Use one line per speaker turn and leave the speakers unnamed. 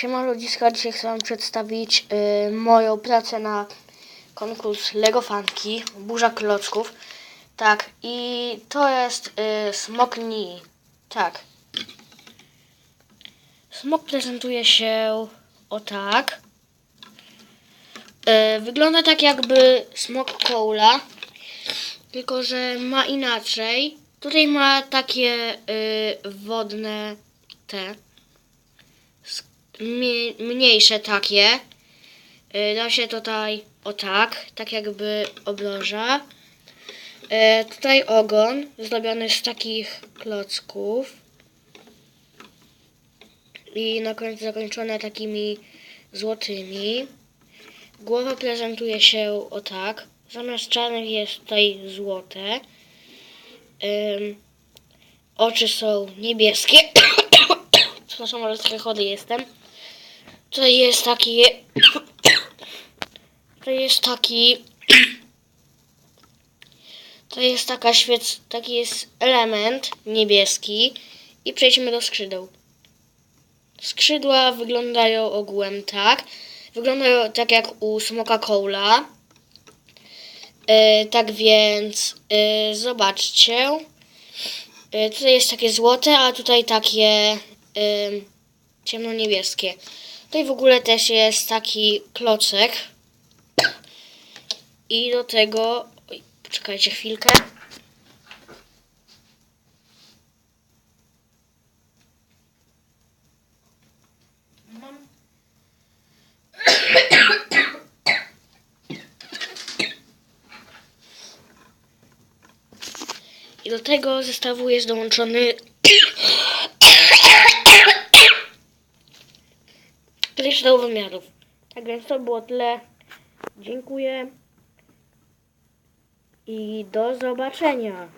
Siema ludziska, dzisiaj chcę wam przedstawić y, moją pracę na konkurs Lego Fanki, Burza Klocków. Tak, i to jest y, Smok Ni. Tak. Smok prezentuje się o tak. Y, wygląda tak jakby smok koula, tylko że ma inaczej. Tutaj ma takie y, wodne te mniejsze takie. Y, Da się tutaj o tak, tak jakby obloża. Y, Tutaj ogon zrobiony z takich klocków. I na końcu zakończone takimi złotymi. Głowa prezentuje się o tak. Zamiast czarnych jest tutaj złote. Oczy są niebieskie. Przepraszam, ale trochę chody jestem. Tutaj jest taki. To jest taki. To jest taka świec. Taki jest element niebieski. I przejdźmy do skrzydeł. Skrzydła wyglądają ogółem tak. Wyglądają tak jak u smoka koula. E, tak więc e, zobaczcie. E, tutaj jest takie złote, a tutaj takie ym, ciemno-niebieskie. Tutaj w ogóle też jest taki klocek. I do tego. Oj, poczekajcie chwilkę. I do tego zestawu jest dołączony resztą wymiarów. Tak więc to było tyle. Dziękuję i do zobaczenia.